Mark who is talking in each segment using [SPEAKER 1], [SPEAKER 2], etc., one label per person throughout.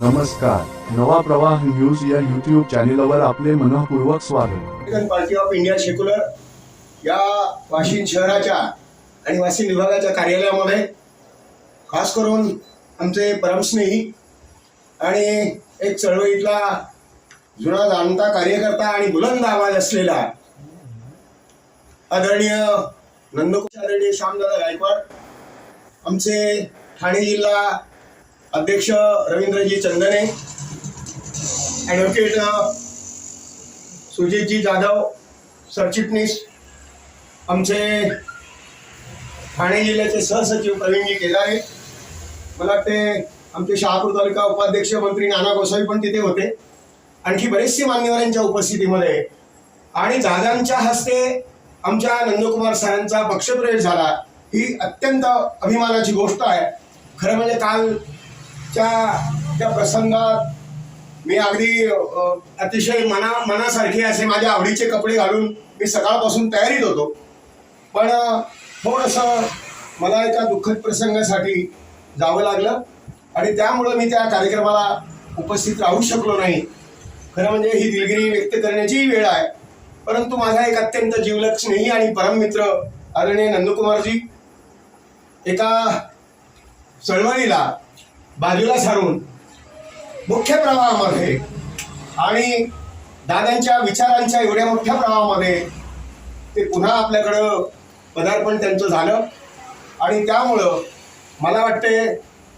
[SPEAKER 1] नमस्कार. नवा प्रवाह न्यूज या यूट्यूब चॅनेलवर आपले मनपूर्वक स्वागत.
[SPEAKER 2] पार्टी ऑफ इंडिया सेक्युलर या वाशिम शहराच्या आणि वाशिम विभागाच्या कार्यालयामध्ये खास करून आमचे परमस्नेही आणि एक चळवळीतला जुना जाणता कार्यकर्ता आणि बुलंद आवाज असलेला आदरणीय नंदकुश आदरणीय श्यामदादा गायकवाड आमचे ठाणे जिल्हा अध्यक्ष रवींद्रजी चंदने ॲडव्होकेट uh, सुजितजी जाधव सरचिटणीस आमचे ठाणे जिल्ह्याचे सहसचिव प्रवीणजी केदारे मला वाटते आमचे शहापूर तालुका उपाध्यक्ष मंत्री नाना गोसावी पण तिथे होते. आणखी बरेचसे मान्यवरांच्या उपस्थितीमध्ये आणि दादांच्या हस्ते आमच्या नंदकुमार सरांचा पक्षप्रवेश झाला. ही अत्यंत अभिमानाची गोष्ट आहे. खरं म्हणजे काल त्या त्या प्रसंगात मी अगदी अतिशय मना मनासारखे असे माझ्या आवडीचे कपडे घालून मी सकाळपासून तयारीत होतो. पण थोडंसं मला एका दुःखद प्रसंगासाठी जावं लागलं आणि त्यामुळं मी त्या कार्यक्रमाला उपस्थित राहू शकलो नाही. खरं म्हणजे ही दिलगिरी व्यक्त करण्याचीही वेळ आहे. परंतु माझा एक अत्यंत जीवलक स्नेही आणि परममित्र आदरणीय नंदकुमारजी एका चळवळीला बाजूला सारून मुख्य प्रवाहामध्ये आणि दादांच्या विचारांच्या एवढ्या मोठ्या प्रवाहामध्ये ते पुन्हा आपल्याकडं पदार्पण त्यांचं झालं. आणि त्यामुळं मला वाटते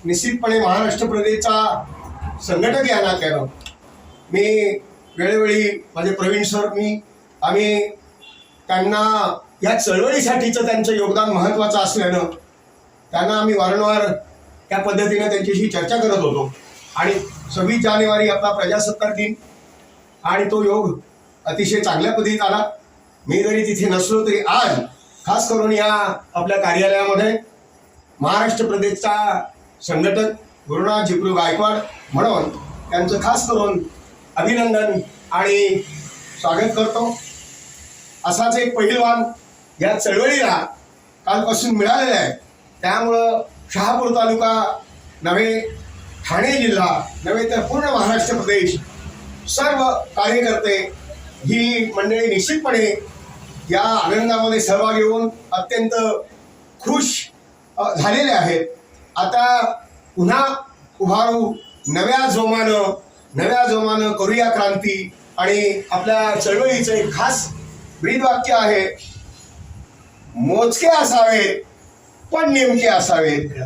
[SPEAKER 2] निश्चितपणे महाराष्ट्र प्रदेशचा संघटक या नात्यानं मी वेळोवेळी माझे प्रवीण सर मी आम्ही त्यांना या चळवळीसाठीचं त्यांचं योगदान महत्त्वाचं असल्यानं त्यांना आम्ही वारंवार त्या पद्धतीने त्यांच्याशी चर्चा करत होतो. आणि सव्वीस जानेवारी आपला प्रजासत्ताक दिन. आणि तो योग अतिशय चांगल्या पद्धतीत आला. मी जरी तिथे नसलो तरी आज खास करून या आपल्या कार्यालयामध्ये महाराष्ट्र प्रदेशचा संघटक गुरुनाथ झिपरू गायकवाड म्हणून त्यांचं खास करून अभिनंदन आणि स्वागत करतो. असाच एक पहिलवान या चळवळीला कालपासून मिळालेला आहे. त्यामुळं शहापूर तालुका नव्हे ठाणे जिल्हा नव्हे तर पूर्ण महाराष्ट्र प्रदेश सर्व कार्यकर्ते ही मंडळी निश्चितपणे या आनंदामध्ये सहभागी होऊन अत्यंत खुश झालेले आहेत. आता पुन्हा उभारू नव्या जोमानं नव्या जोमानं करूया क्रांती आणि आपल्या चळवळीचं एक खास ब्रीदवाक्य आहे मोजके असावेत. पण नेमके असावेत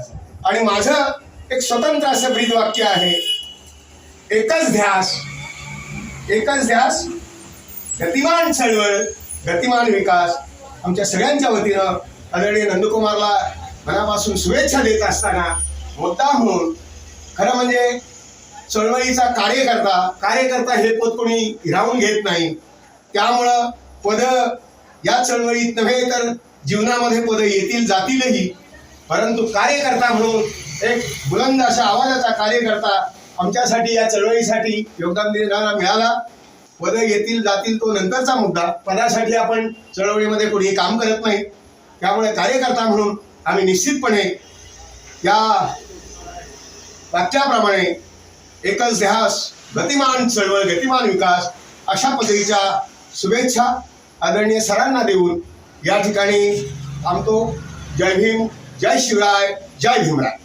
[SPEAKER 2] आणि माझं एक स्वतंत्र असं ब्रीद वाक्य आहे. एकच ध्यास एकच ध्यास गतिमान चळवळ गतिमान विकास. आमच्या सगळ्यांच्या वतीनं आदरणीय नंदकुमारला मनापासून शुभेच्छा देत असताना मुद्दा म्हणून खरं म्हणजे चळवळीचा कार्यकर्ता कार्यकर्ता हे पद कोणी हिरावून घेत नाही. त्यामुळं पद या चळवळीत नव्हे तर जीवनामध्ये पदे येतील जातीलही. परंतु कार्यकर्ता म्हणून एक बुलंद अशा आवाजाचा कार्यकर्ता आमच्यासाठी या चळवळीसाठी योगदान देणारा मिळाला. पद येतील जातील तो नंतरचा मुद्दा. पदासाठी आपण चळवळीमध्ये कोणी काम करत नाही. त्यामुळे कार्यकर्ता म्हणून आम्ही निश्चितपणे या वाक्याप्रमाणे एकच ध्यास गतिमान चळवळ गतिमान विकास अशा पद्धतीच्या शुभेच्छा आदरणीय सरांना देऊन या ठिकाणी थांबतो. जय भीम जय शिवराय जय भीमराय.